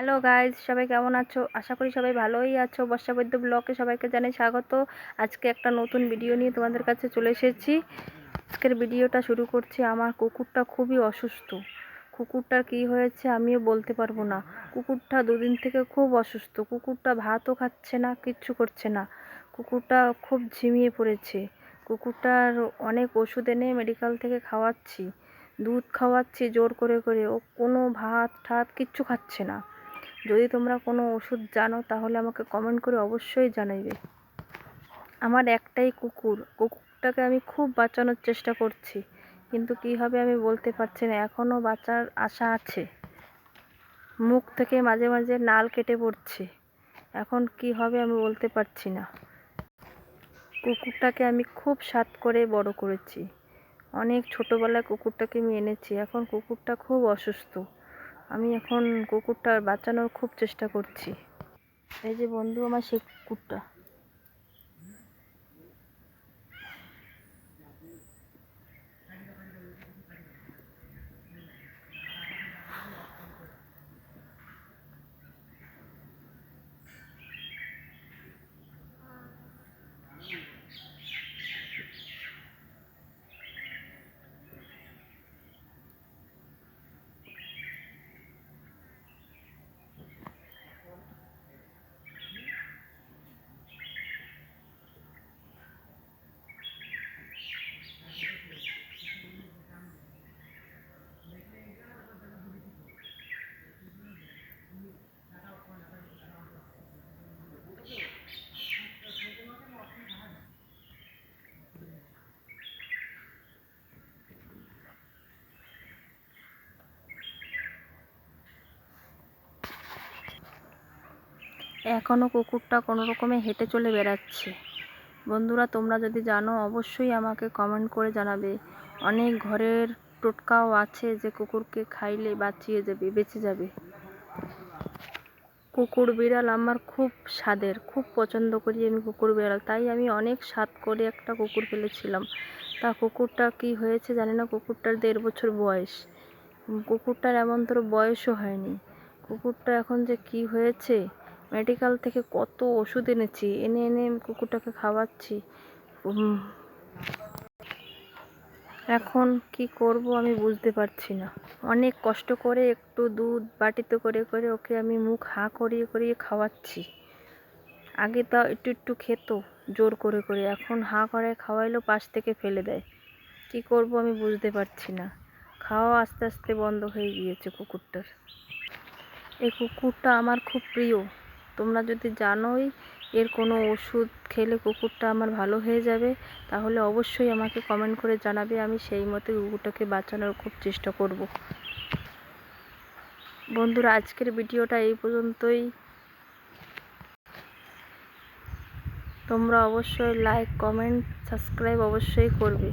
Hello guys সবাই কেমন আছো? আশা করি সবাই ভালোই আছো। বর্ষাবৈদ্য ব্লগে সবাইকে জানাই স্বাগত। আজকে একটা নতুন ভিডিও নিয়ে তোমাদের কাছে চলে এসেছি। আজকের ভিডিওটা শুরু করছি আমার কুকুরটা খুবই অসুস্থ। কুকুরটার কী হয়েছে আমিও বলতে পারব না। কুকুরটা দুদিন থেকে খুব অসুস্থ। কুকুরটা ভাতও খাচ্ছে না, কিচ্ছু করছে না। কুকুরটা খুব ঝিমিয়ে পড়েছে। কুকুরটার অনেক ওষুধ এনে মেডিকেল থেকে খাওয়াচ্ছি। দুধ খাওয়াচ্ছি জোর করে করে। ও কোনো ভাত ঠাত কিচ্ছু খাচ্ছে না। যদি তোমরা কোনো ওষুধ জানো, তাহলে আমাকে কমেন্ট করে অবশ্যই জানাইবে। আমার একটাই কুকুর, কুকুরটাকে আমি খুব বাঁচানোর চেষ্টা করছি, কিন্তু কী হবে আমি বলতে পারছি না এখনও বাঁচার আশা আছে। মুখ থেকে মাঝে মাঝে নাল কেটে পড়ছে, এখন কি হবে আমি বলতে পারছি না। কুকুরটাকে আমি খুব স্বাদ করে বড় করেছি। অনেক ছোটোবেলায় কুকুরটাকে আমি এনেছি, এখন কুকুরটা খুব অসুস্থ। আমি এখন কুকুরটা বাঁচানোর খুব চেষ্টা করছি। এই যে বন্ধু আমার সে কুকুরটা। এখনও কুকুরটা কোনো রকমে হেঁটে চলে বেড়াচ্ছে। বন্ধুরা, তোমরা যদি জানো, অবশ্যই আমাকে কমেন্ট করে জানাবে। অনেক ঘরের টোটকাও আছে যে কুকুরকে খাইলে বাঁচিয়ে যাবে, বেঁচে যাবে। কুকুর বিড়াল আমার খুব স্বাদের, খুব পছন্দ করি আমি কুকুর বিড়াল। তাই আমি অনেক স্বাদ করে একটা কুকুর ফেলেছিলাম। তা কুকুরটা কি হয়েছে জানি না, কুকুরটার দেড় বছর বয়স। কুকুরটার এমন তোর বয়সও হয়নি। কুকুরটা এখন যে কি হয়েছে? মেডিকেল থেকে কত ওষুধ এনেছি। এনে এনে কুকুরটাকে খাওয়াচ্ছি। এখন কি করব আমি বুঝতে পারছি না। অনেক কষ্ট করে একটু দুধ বাটিতে করে করে ওকে আমি মুখ হাঁ করিয়ে করিয়ে খাওয়াচ্ছি। আগে তাও একটু একটু খেত, জোর করে করে। এখন হাঁ করে খাওয়াইলেও পাশ থেকে ফেলে দেয়। কি করব আমি বুঝতে পারছি না। খাওয়া আস্তে আস্তে বন্ধ হয়ে গিয়েছে কুকুরটার। এই কুকুরটা আমার খুব প্রিয়। তোমরা যদি জানোই এর কোনো ওষুধ খেলে কুকুরটা আমার ভালো হয়ে যাবে, তাহলে অবশ্যই আমাকে কমেন্ট করে জানাবে, আমি সেই মতো কুকুরটাকে বাঁচানোর খুব চেষ্টা করব। বন্ধুরা, আজকের ভিডিওটা এই পর্যন্তই। তোমরা অবশ্যই লাইক কমেন্ট সাবস্ক্রাইব অবশ্যই করবে।